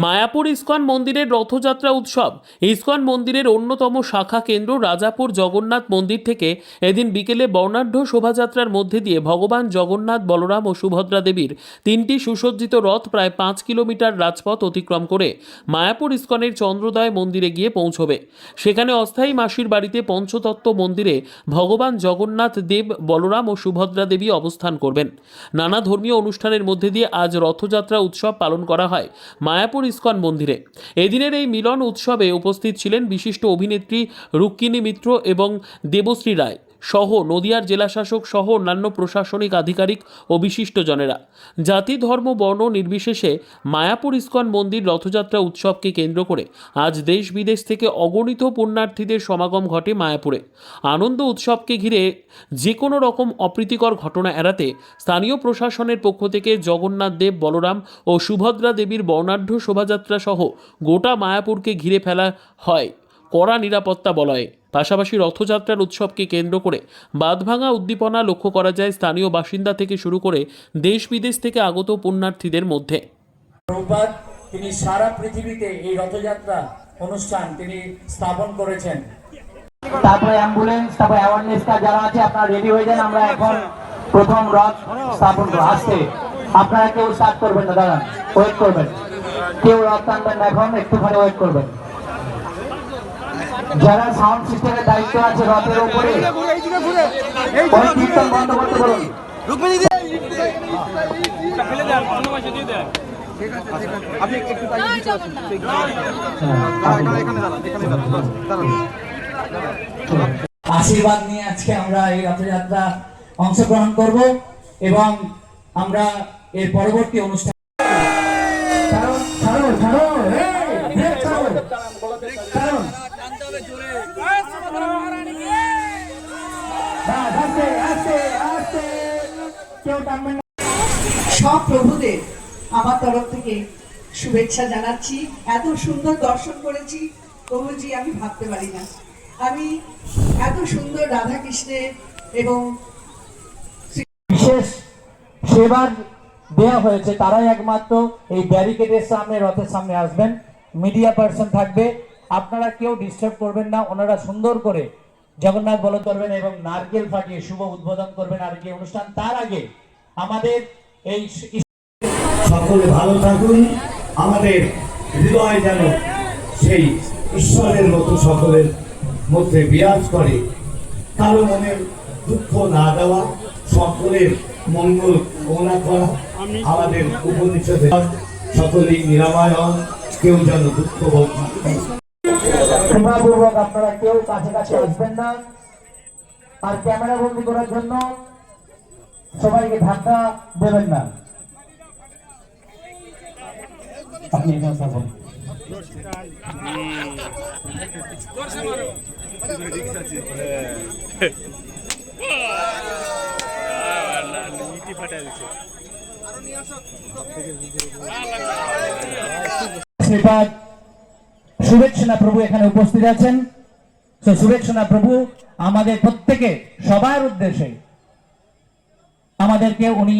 Mayapur ISKCON মন্দিরের রথযাত্রা উৎসব। ISKCON মন্দিরের অন্যতম শাখা কেন্দ্র রাজাপুর জগন্নাথ মন্দির থেকে এদিন বিকেলে বর্ণাঢ্য শোভাযাত্রার মধ্যে দিয়ে ভগবান জগন্নাথ বলরাম ও সুভদ্রা দেবীর তিনটি সুসজ্জিত রথ প্রায় পাঁচ কিলোমিটার রাজপথ অতিক্রম করে মায়াপুর ইস্কনের চন্দ্রোদয় মন্দিরে গিয়ে পৌঁছবে। সেখানে অস্থায়ী মাসির বাড়িতে পঞ্চতত্ত্ব মন্দিরে ভগবান জগন্নাথ দেব, বলরাম ও সুভদ্রা দেবী অবস্থান করবেন। নানা ধর্মীয় অনুষ্ঠানের মধ্যে দিয়ে আজ রথযাত্রা উৎসব পালন করা হয়। মায়াপুর ইস্কন মন্দিরে। এদিনের এই মিলন উৎসবে উপস্থিত ছিলেন বিশিষ্ট অভিনেত্রী রুক্মিণী মিত্র এবং দেবশ্রী রায়। সহ নদিয়ার জেলাশাসক সহ অন্যান্য প্রশাসনিক আধিকারিক ও বিশিষ্টজনেরা। জাতি, ধর্ম, বর্ণ নির্বিশেষে মায়াপুর ইস্কন মন্দির রথযাত্রা উৎসবকে কেন্দ্র করে আজ দেশ বিদেশ থেকে অগণিত পুণ্যার্থীদের সমাগম ঘটে মায়াপুরে। আনন্দ উৎসবকে ঘিরে যে কোনো রকম অপ্রীতিকর ঘটনা এড়াতে স্থানীয় প্রশাসনের পক্ষ থেকে জগন্নাথ দেব, বলরাম ও সুভদ্রা দেবীর বর্ণাঢ্য শোভাযাত্রা সহ গোটা মায়াপুরকে ঘিরে ফেলা হয়। কড়া নিরাপত্তা বলয়ে। পাশাপাশি রথযাত্রার উৎসবকে কেন্দ্র করে বাঁধভাঙা উদ্দীপনা লক্ষ্য করা যায় স্থানীয় বাসিন্দা থেকে শুরু করে দেশ বিদেশ থেকে আগত পুণ্যার্থীদের মধ্যে। প্রভুপাদ তিনি সারা পৃথিবীতে এই রথযাত্রা অনুষ্ঠান তিনি স্থাপন করেছেন। তারপরে অ্যাম্বুলেন্স তারপরে অ্যাওয়ারনেস যারা আছে আপনারা রেডি হয়ে যান আমরা এখন প্রথম রথ স্থাপন করব। আসতে আপনারা কেউ স্টার্ট করবেন না দাঁড়ান ওয়েট করবেন। কেউ রথ টানবেন না এখন একটুখানি ওয়েট করবেন। যারা সাউন্ড সিস্টেমের দায়িত্ব আছে রথের উপরে ওই কীর্তন বন্ধ করতে বলুন। আশীর্বাদ নিয়ে আজকে আমরা এই রথযাত্রা অংশগ্রহণ করব এবং আমরা এর পরবর্তী অনুষ্ঠান সব প্রভুদের আমার তরফ থেকে শুভেচ্ছা জানাচ্ছি। এত সুন্দর দর্শন করেছি প্রভুজি আমি ভাবতে পারি না। আমি এত সুন্দর রাধা কৃষ্ণের এবং বিশেষ সেবার দেওয়া হয়েছে তারাই একমাত্র এই ব্যারিকেডের সামনে রথের সামনে আসবেন। মিডিয়া পার্সন থাকবে। আপনারা কেউ ডিস্টার্ব করবেন না, ওনারা সুন্দর করে জগন্নাথ বলদ করবেন এবং নারকেল ফাটিয়ে শুভ উদ্বোধন করবেন আর কি অনুষ্ঠান তার আগে আমাদের এই সকলে ভালো থাকুন। আমাদের হৃদয় যেন সেই ঈশ্বরের মতো সকলের মধ্যে বিরাজ করে। কারও মনের দুঃখ না দেওয়া, সকলের মঙ্গল কামনা করা, আমাদের উপনিষদে সকলেই নিরাময় হন, কেউ যেন দুঃখ ভোগ না আপনারা কেউ কাছে কাছে আসবেন না। আর ক্যামেরা বন্দি করার জন্য সবাইকে ধাক্কা দেবেন না। আপনি এখানে থাকুন। শ্রীপাদ শুভেচ্ছনা প্রভু এখানে উপস্থিত আছেন। তো শুভেচ্ছনা প্রভু আমাদের প্রত্যেকে সবার উদ্দেশ্যে। আমাদেরকে উনি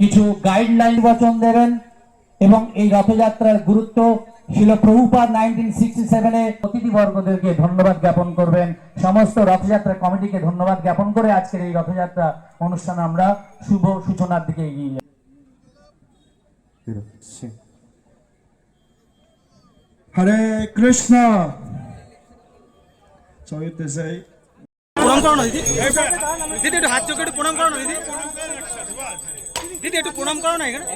কিছু গাইডলাইন বচন দেবেন এবং এই রথযাত্রার গুরুত্ব ছিল প্রভুপাদ নাইনটিন সিক্সটি সেভেনে অতিথি বর্গদেরকে ধন্যবাদ জ্ঞাপন করবেন। সমস্ত রথযাত্রা কমিটিকে ধন্যবাদ জ্ঞাপন করে আজকের এই রথযাত্রা অনুষ্ঠান আমরা শুভ সূচনার দিকে এগিয়ে যাই। হরে কৃষ্ণ চৈতে সেই প্রণাম করো দিদি। দিদি একটু হাত চোখে একটু প্রণাম করো দিদি। দিদি একটু প্রণাম করো না এখানে।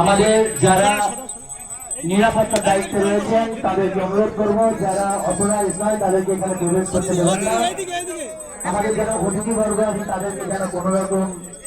আমাদের যারা নিরাপত্তার দায়িত্বে রয়েছেন তাদেরকে অনুরোধ করব যারা অথরাইজ নয় তাদেরকে এখানে প্রবেশ করতে দেবেন না। আমাদের যারা অতিথি বর্গ আছে তাদেরকে যেন কোনো রকম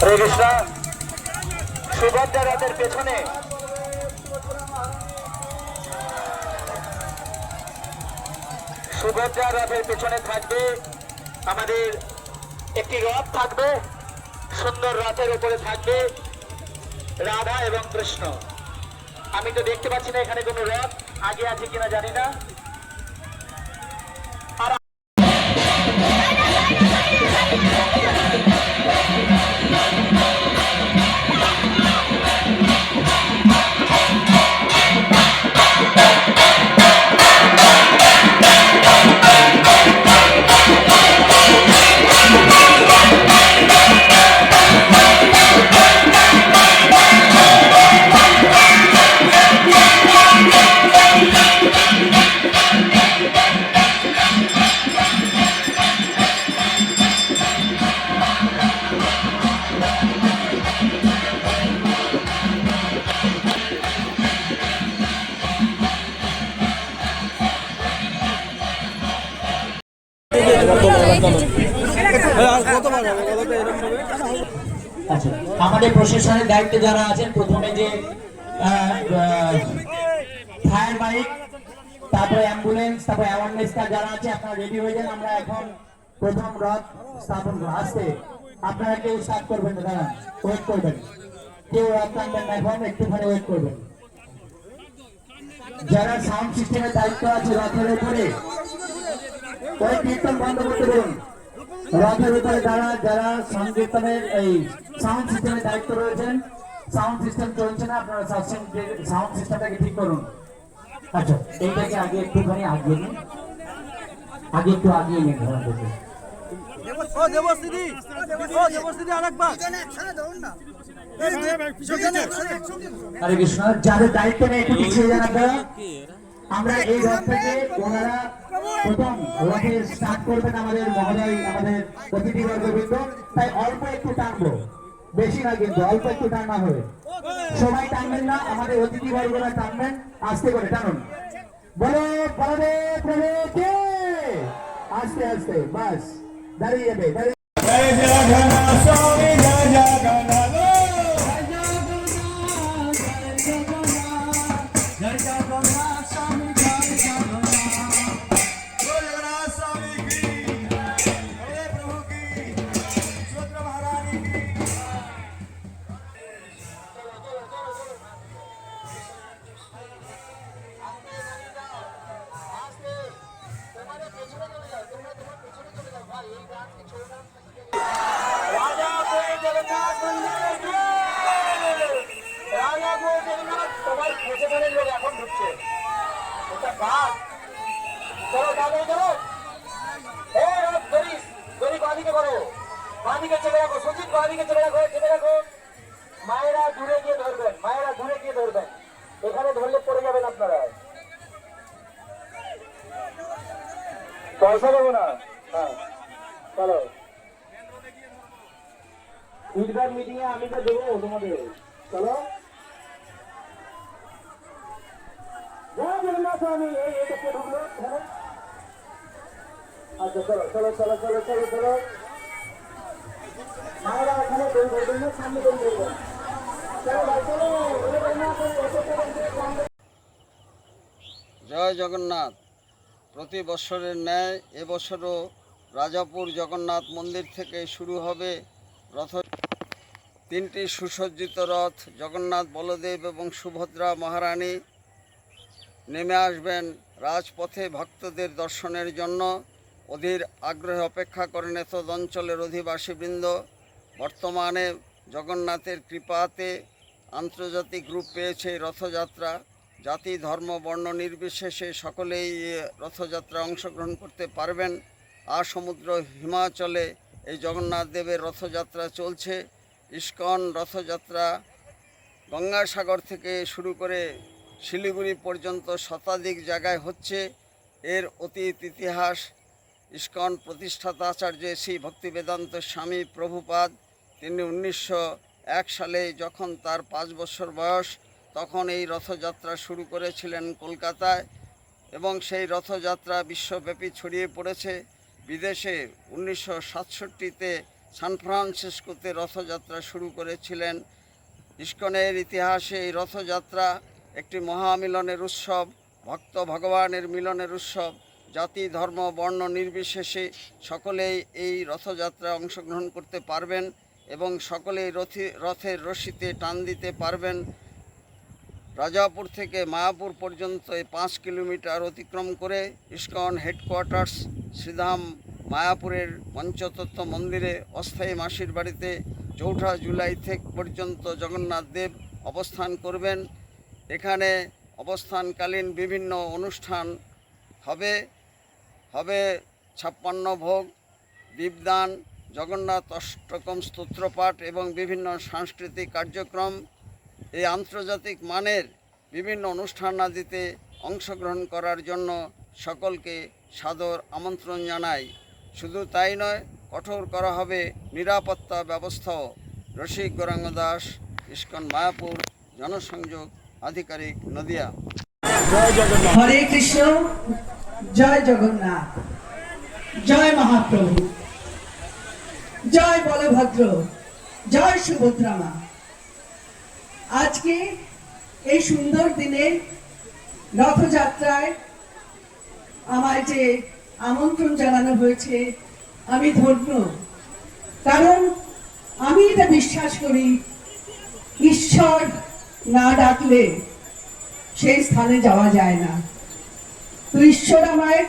সুভদ্রা সুভদ্রা রথের পেছনে। থাকবে আমাদের একটি রথ থাকবে, সুন্দর রথের উপরে থাকবে রাধা এবং কৃষ্ণ। আমি তো দেখতে পাচ্ছি না এখানে কোনো রথ, আগে আছে কিনা জানি না। আচ্ছা আমাদের প্রশাসনের দায়িত্বে যারা আছেন, প্রথমে যে ফায়ার বাইক তারপরে অ্যাম্বুলেন্স, তারপরে অ্যাওয়ারনেস যারা আছে, আপনারা রেডি হয়ে যান। আমরা এখন প্রথম রথ স্থাপন আসতে, আপনারা কেউ স্টার্ট করবেন না, দাঁড়ান ওয়েট করবেন। কেউ রথ টানবেন না, এখন একটুখানি ওয়েট করবেন। যারা সাউন্ড সিস্টেমের দায়িত্ব আছে রথের উপরে, ওই কীর্তন বন্ধ করতে বলুন। রথের উপরে যারা যারা সংকীর্তনের এই সাউন্ড সিস্টেমের দায়িত্ব রয়েছেন সাউন্ড সিস্টেম চলছে না আপনারা সাউন্ড সিস্টেমটাকে ঠিক করুন। আচ্ছা এইটাকে আগে একটুখানি আগিয়ে নিন। আগে একটু আগিয়ে নিন ঘোড়া থেকে যাদের দায়িত্ব নেই একটু পিছিয়ে যান আপনারা। আমরা এই রথ থেকে ওনারা প্রথম রথে স্টার্ট করবেন আমাদের মহোদয়, আমাদের অতিথি বর্গবৃন্দ। তাই অল্প একটু টানবো। বেশি না কিন্তু, অল্প একটু টানা হবে সবাই টানবেন না, আমাদের অতিথি বর্গরা টানবেন। আস্তে করে টানুন। বলো বলদেব প্রভু, কে? আস্তে আস্তে, বাস। দাঁড়িয়ে যাবে, দাঁড়িয়ে সবাই বাদিকে চেপে রাখো। মায়েরা দূরে গিয়ে ধরবেন, মায়েরা দূরে গিয়ে ধরবেন। এখানে ধরলে পড়ে যাবেন আপনারা। পয়সা দেবো না। চলো। ফিডব্যাক মিটিং এ আমি তো দেবো তোমাদের। চলো। ঢুকলো আচ্ছা চলো চলো চলো চলো চলো চলো। জয় জগন্নাথ। প্রতি বছরের ন্যায় এবছরও রাজাপুর জগন্নাথ মন্দির থেকে শুরু হবে রথ তিনটি সুসজ্জিত রথ। জগন্নাথ, বলদেব এবং সুভদ্রা মহারানী নেমে আসবেন রাজপথে ভক্তদের দর্শনের জন্য। অধীর আগ্রহে অপেক্ষা করেন এতদ অঞ্চলের অধিবাসীবৃন্দ। বর্তমানে জগন্নাথের কৃপাতে আন্তর্জাতিক রূপ পেয়েছে রথযাত্রা। জাতি, ধর্ম, বর্ণ নির্বিশেষে সকলেই রথযাত্রা অংশগ্রহণ করতে পারবেন। আর সমুদ্র হিমাচলে এই জগন্নাথ দেবের রথযাত্রা চলছে। ইস্কন রথযাত্রা গঙ্গাসাগর থেকে শুরু করে শিলিগুড়ি পর্যন্ত শতাধিক জায়গায় হচ্ছে। এর অতীত ইতিহাস, ইস্কন প্রতিষ্ঠাতা আচার্য শ্রী ভক্তিবেদান্ত স্বামী প্রভুপাদ, তিনি উনিশশো এক সালে যখন তার পাঁচ বছর বয়স, তখন এই রথযাত্রা শুরু করেছিলেন কলকাতায় এবং সেই রথযাত্রা বিশ্বব্যাপী ছড়িয়ে পড়েছে। বিদেশে উনিশশো সাতষট্টিতে সান ফ্রান্সিসকোতে রথযাত্রা শুরু করেছিলেন। ইস্কনের ইতিহাসে এই রথযাত্রা একটি মহামিলনের উৎসব, ভক্ত ভগবানের মিলনের উৎসব, জাতি, ধর্ম, বর্ণ নির্বিশেষে সকলেই এই রথযাত্রায় অংশগ্রহণ করতে পারবেন এবং সকলেই রথি, রথের রশিতে টান দিতে পারবেন। রাজাপুর থেকে মায়াপুর পর্যন্ত এই পাঁচ কিলোমিটার অতিক্রম করে ইস্কন হেডকোয়ার্টার্স, শ্রীধাম, মায়াপুরের পঞ্চতত্ত্ব মন্দিরে অস্থায়ী মাসির বাড়িতে চৌঠা জুলাই থেকে পর্যন্ত জগন্নাথ দেব অবস্থান করবেন। এখানে অবস্থানকালীন বিভিন্ন অনুষ্ঠান হবে। হবে ছাপ্পান্ন ভোগ, দীপদান, জগন্নাথ অষ্টকম স্তোত্রপাঠ এবং বিভিন্ন সাংস্কৃতিক কার্যক্রম। এই আন্তর্জাতিক মানের বিভিন্ন অনুষ্ঠান আদিতে অংশগ্রহণ করার জন্য সকলকে সাদর আমন্ত্রণ জানাই। শুধু তাই নয় কঠোর করা হবে নিরাপত্তা ব্যবস্থাও। রসিক গৌরাঙ্গ দাস ইস্কন মায়াপুর জনসংযোগ আধিকারিক নদিয়া। হরে কৃষ্ণ জয় জগন্নাথ জয় মহাপ্রভু জয় বলভদ্র জয় সুভদ্রা মা। আজকে এই সুন্দর দিনে রথযাত্রায় আমায় যে আমন্ত্রণ জানানো হয়েছে, আমি ধন্য। কারণ আমি এটা বিশ্বাস করি, ঈশ্বর না ডাকলে সেই স্থানে যাওয়া যায় না। তো ঈশ্বর আমায়,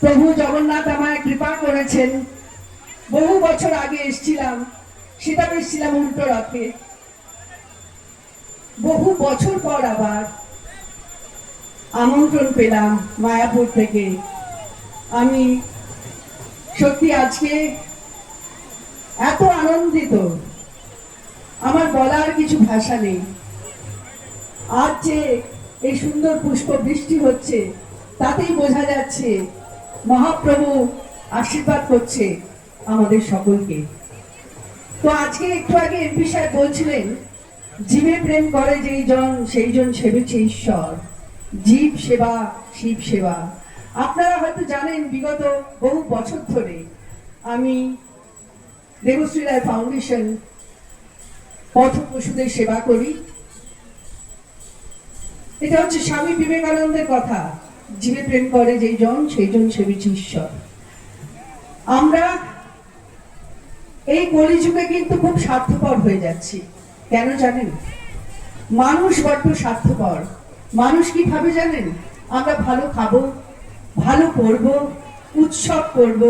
প্রভু জগন্নাথ আমায় কৃপা করেছেন। বহু বছর আগে এসছিলাম, সেটা এসছিলাম উল্টো রথে। বহু বছর পর আবার আমন্ত্রণ পেলাম মায়াপুর থেকে। আমি সত্যি আজকে এত আনন্দিত। আমার বলার কিছু ভাষা নেই। আজ যে এই সুন্দর পুষ্প বৃষ্টি হচ্ছে, তাতেই বোঝা যাচ্ছে মহাপ্রভু আশীর্বাদ করছে আমাদের সকলকে। তো আজকে একটু আগে এমপি সাহেব বলছিলেন জীবে প্রেম করে যেই জন, সেই জন সেবেছে ঈশ্বর। জীব সেবা, শিব সেবা। আপনারা হয়তো জানেন, বিগত বহু বছর ধরে আমি দেবশ্রী রায় ফাউন্ডেশন পথ পশুদের সেবা করি। এটা হচ্ছে স্বামী বিবেকানন্দের কথা। জীবে প্রেম করে যেই জন, সেই জন সেবিছে ঈশ্বর। আমরা এই কলিযুগে কিন্তু খুব স্বার্থপর হয়ে যাচ্ছি। কেন জানেন? মানুষ বড্ড স্বার্থপর। মানুষ কি ভাবে জানেন? আমরা ভালো খাব, ভালো পরব, উৎসব করব,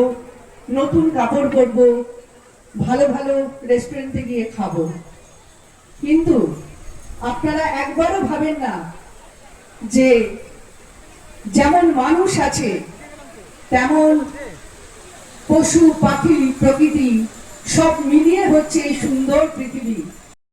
নতুন কাপড় পরব, ভালো ভালো রেস্টুরেন্টে গিয়ে খাব। কিন্তু আপনারা একবারও ভাবেন না যে যেমন মানুষ আছে, তেমন পশু, পাখি, প্রকৃতি সব মিলিয়ে হচ্ছে এই সুন্দর পৃথিবী।